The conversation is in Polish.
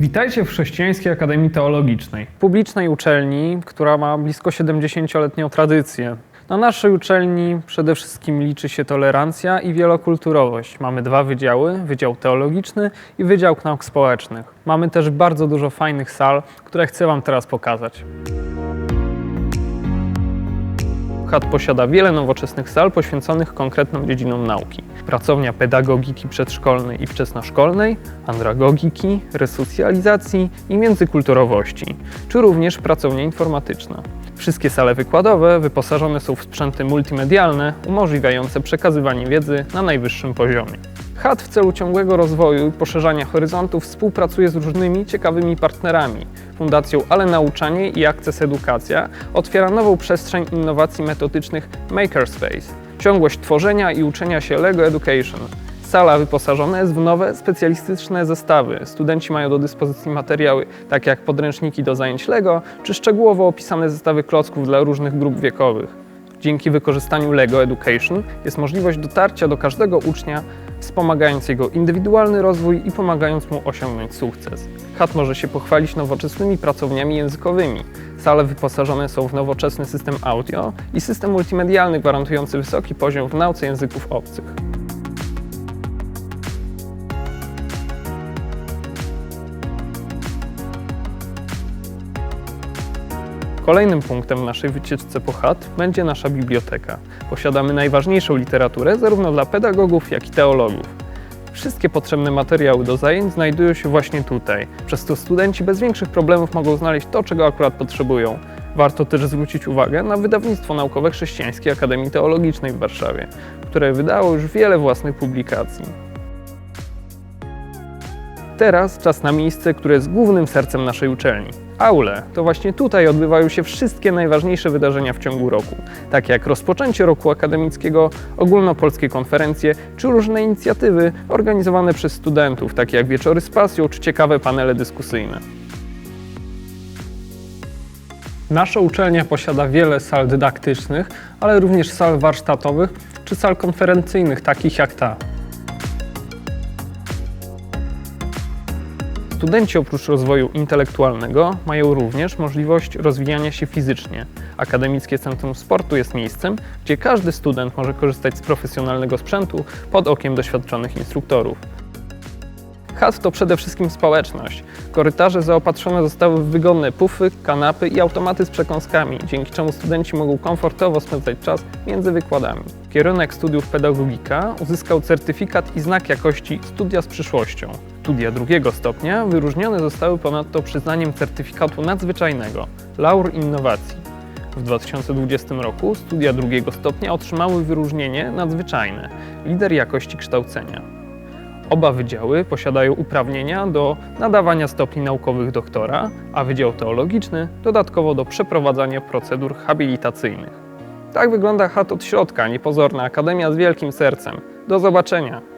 Witajcie w Chrześcijańskiej Akademii Teologicznej. publicznej uczelni, która ma blisko 70-letnią tradycję. Na naszej uczelni przede wszystkim liczy się tolerancja i wielokulturowość. Mamy dwa wydziały, Wydział Teologiczny i Wydział Nauk Społecznych. Mamy też bardzo dużo fajnych sal, które chcę Wam teraz pokazać. CHAT posiada wiele nowoczesnych sal poświęconych konkretnym dziedzinom nauki. Pracownia pedagogiki przedszkolnej i wczesnoszkolnej, andragogiki, resocjalizacji i międzykulturowości, czy również pracownia informatyczna. Wszystkie sale wykładowe wyposażone są w sprzęty multimedialne umożliwiające przekazywanie wiedzy na najwyższym poziomie. CHAT w celu ciągłego rozwoju i poszerzania horyzontów współpracuje z różnymi ciekawymi partnerami. Fundacją Ale Nauczanie i Access Edukacja otwiera nową przestrzeń innowacji metodycznych Makerspace, ciągłość tworzenia i uczenia się LEGO Education. Sala wyposażona jest w nowe, specjalistyczne zestawy. Studenci mają do dyspozycji materiały takie jak podręczniki do zajęć LEGO, czy szczegółowo opisane zestawy klocków dla różnych grup wiekowych. Dzięki wykorzystaniu LEGO Education jest możliwość dotarcia do każdego ucznia, wspomagając jego indywidualny rozwój i pomagając mu osiągnąć sukces. CHAT może się pochwalić nowoczesnymi pracowniami językowymi. Sale wyposażone są w nowoczesny system audio i system multimedialny gwarantujący wysoki poziom w nauce języków obcych. Kolejnym punktem w naszej wycieczce po CHAT będzie nasza biblioteka. Posiadamy najważniejszą literaturę zarówno dla pedagogów, jak i teologów. Wszystkie potrzebne materiały do zajęć znajdują się właśnie tutaj, przez to studenci bez większych problemów mogą znaleźć to, czego akurat potrzebują. Warto też zwrócić uwagę na wydawnictwo naukowe Chrześcijańskiej Akademii Teologicznej w Warszawie, które wydało już wiele własnych publikacji. Teraz czas na miejsce, które jest głównym sercem naszej uczelni. Aule. To właśnie tutaj odbywają się wszystkie najważniejsze wydarzenia w ciągu roku, takie jak rozpoczęcie roku akademickiego, ogólnopolskie konferencje czy różne inicjatywy organizowane przez studentów, takie jak wieczory z pasją czy ciekawe panele dyskusyjne. Nasza uczelnia posiada wiele sal dydaktycznych, ale również sal warsztatowych czy sal konferencyjnych, takich jak ta. Studenci oprócz rozwoju intelektualnego mają również możliwość rozwijania się fizycznie. Akademickie Centrum Sportu jest miejscem, gdzie każdy student może korzystać z profesjonalnego sprzętu pod okiem doświadczonych instruktorów. HAT to przede wszystkim społeczność. Korytarze zaopatrzone zostały w wygodne pufy, kanapy i automaty z przekąskami, dzięki czemu studenci mogą komfortowo spędzać czas między wykładami. Kierunek studiów pedagogika uzyskał certyfikat i znak jakości Studia z przyszłością. Studia drugiego stopnia wyróżnione zostały ponadto przyznaniem certyfikatu nadzwyczajnego Laur Innowacji. W 2020 roku studia drugiego stopnia otrzymały wyróżnienie nadzwyczajne Lider jakości kształcenia. Oba wydziały posiadają uprawnienia do nadawania stopni naukowych doktora, a Wydział Teologiczny dodatkowo do przeprowadzania procedur habilitacyjnych. Tak wygląda chat od środka, niepozorna akademia z wielkim sercem. Do zobaczenia!